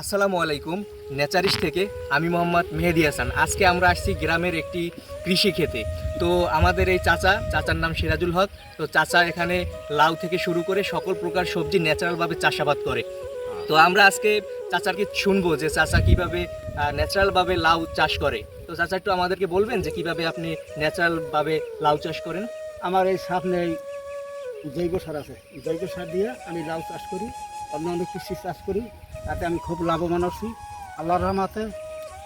আসসালামু আলাইকুম নেচারিস থেকে আমি মোহাম্মদ মেহেদি হাসান। আজকে আমরা আসছি গ্রামের একটি কৃষি ক্ষেতে। তো আমাদের এই চাচা, চাচার নাম সিরাজুল হক। তো চাচা এখানে লাউ থেকে শুরু করে সকল প্রকার সবজি ন্যাচারালভাবে চাষাবাদ করে। তো আমরা আজকে চাচাকে শুনব যে চাচা কীভাবে ন্যাচারালভাবে লাউ চাষ করে। তো চাচা একটু আমাদেরকে বলবেন যে কীভাবে আপনি ন্যাচারালভাবে লাউ চাষ করেন? আমার এই সামনে জৈব সার আছে। জৈব সার দিয়ে আমি লাউ চাষ করি অন্য অনেক কৃষি চাষ করি। তাতে আমি খুব লাভবান আছি। আল্লাহর রহমাতে।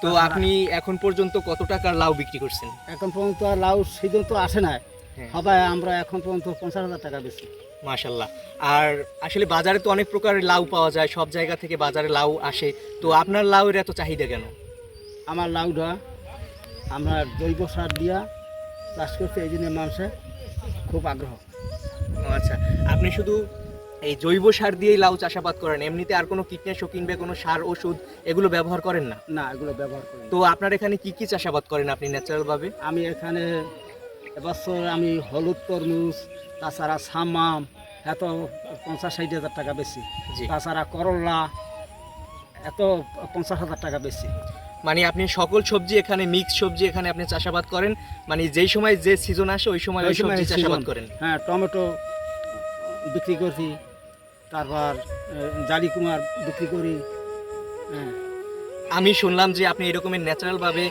তো আপনি এখন পর্যন্ত কত টাকার লাউ বিক্রি করছেন? এখন পর্যন্ত আর লাউ সিজন তো আসে না হ্যাঁ। সবাই আমরা এখন পর্যন্ত পঞ্চাশ হাজার টাকা বেশি মাশাল্লাহ। আর আসলে বাজারে তো অনেক প্রকারের লাউ পাওয়া যায় সব জায়গা থেকে বাজারে লাউ আসে। তো আপনার লাউয়ের এত চাহিদা কেন? আমার লাউটা আমরা জৈব সার দিয়া চাষ করতে এই জন্য মানুষের খুব আগ্রহ। ও আচ্ছা। আপনি শুধু এই জৈব সার দিয়েই লাউ চাষাবাদ করেন। এমনিতে আর কোনো কীটনাশক কিনবে কোনো সার ওষুধ এগুলো ব্যবহার করেন না? না এগুলো ব্যবহার করি না। তো আপনার এখানে কি কি চাষাবাদ করেন আপনি ন্যাচারালভাবে? আমি এখানে এবছর আমি হলুদ তরমুজ তাছাড়া সামাম এত পঞ্চাশ ষাট হাজার টাকা বেশি। তাছাড়া করলা এত পঞ্চাশ হাজার টাকা বেশি। মানে আপনি সকল সবজি এখানে মিক্স সবজি এখানে আপনি চাষাবাদ করেন। মানে যেই সময় যে সিজন আসে ওই সময় ওই সময় সবজি চাষাবাদ করেন। হ্যাঁ টমেটো বিক্রি করছি। তারপর জালি কুমার বিক্রি করি হ্যাঁ। আমি শুনলাম যে আপনি এরকমের ন্যাচারাল ভাবে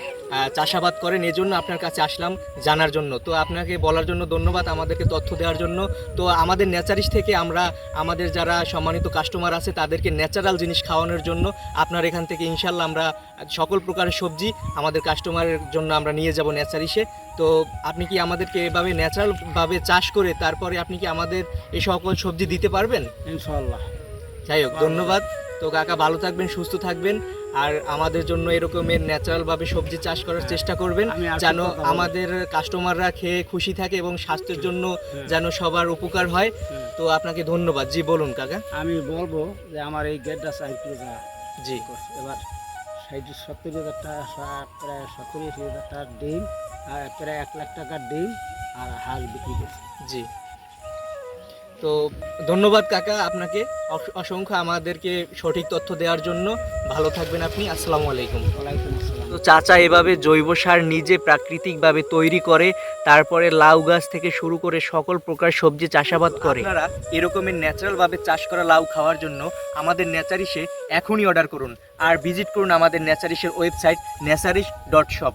চাষাবাদ করেন এজন্য আপনার কাছে আসলাম জানার জন্য। তো আপনাকে বলার জন্য ধন্যবাদ আমাদেরকে তথ্য দেওয়ার জন্য। তো আমাদের ন্যাচারিস থেকে আমরা আমাদের যারা সম্মানিত কাস্টমার আছে তাদেরকে ন্যাচারাল জিনিস খাওয়ানোর জন্য আপনার এখান থেকে ইনশাল্লাহ আমরা সকল প্রকারের সবজি আমাদের কাস্টমারের জন্য আমরা নিয়ে যাব ন্যাচারিসে তো আপনি কি আমাদেরকে এভাবে ন্যাচারালভাবে চাষ করে তারপরে আপনি কি আমাদের এই সকল সবজি দিতে পারবেন? ইনশাল্লাহ যাই হোক ধন্যবাদ। তো কাকা ভালো থাকবেন সুস্থ থাকবেন আর আমাদের জন্য এরকমের ন্যাচারাল ভাবে সবজি চাষ করার চেষ্টা করবেন যেন আমাদের কাস্টমাররা খেয়ে খুশি থাকে এবং স্বাস্থ্যের জন্য হ্যাঁ। যেন সবার উপকার হয়। হ্যাঁ। তো আপনাকে ধন্যবাদ। জি বলুন কাকা। আমি বলব যে আমার এই গেটটা সাইকেল জি। এবার ষাট সত্তর হাজার টাকা প্রায় সত্তর হাজার টাকার ডিম আর প্রায় এক লাখ টাকার ডিম আর হাল বিক্রি করছে। জি। তো ধন্যবাদ কাকা আপনাকে। অস- অসংখ্য আমাদেরকে সঠিক তথ্য দেওয়ার জন্য। ভালো থাকবেন আপনি। আসসালামু আলাইকুম। ওয়ালাইকুম তো চাচা এভাবে জৈব সার নিজে প্রাকৃতিকভাবে তৈরি করে তারপরে লাউ গাছ থেকে শুরু করে সকল প্রকার সবজি চাষাবাদ করে। আপনারা এরকমের ন্যাচারালভাবে চাষ করা লাউ খাওয়ার জন্য আমাদের ন্যাচারিসে এখনই অর্ডার করুন। আর ভিজিট করুন আমাদের ন্যাচারিসের ওয়েবসাইট ন্যাচারিস ডট শপ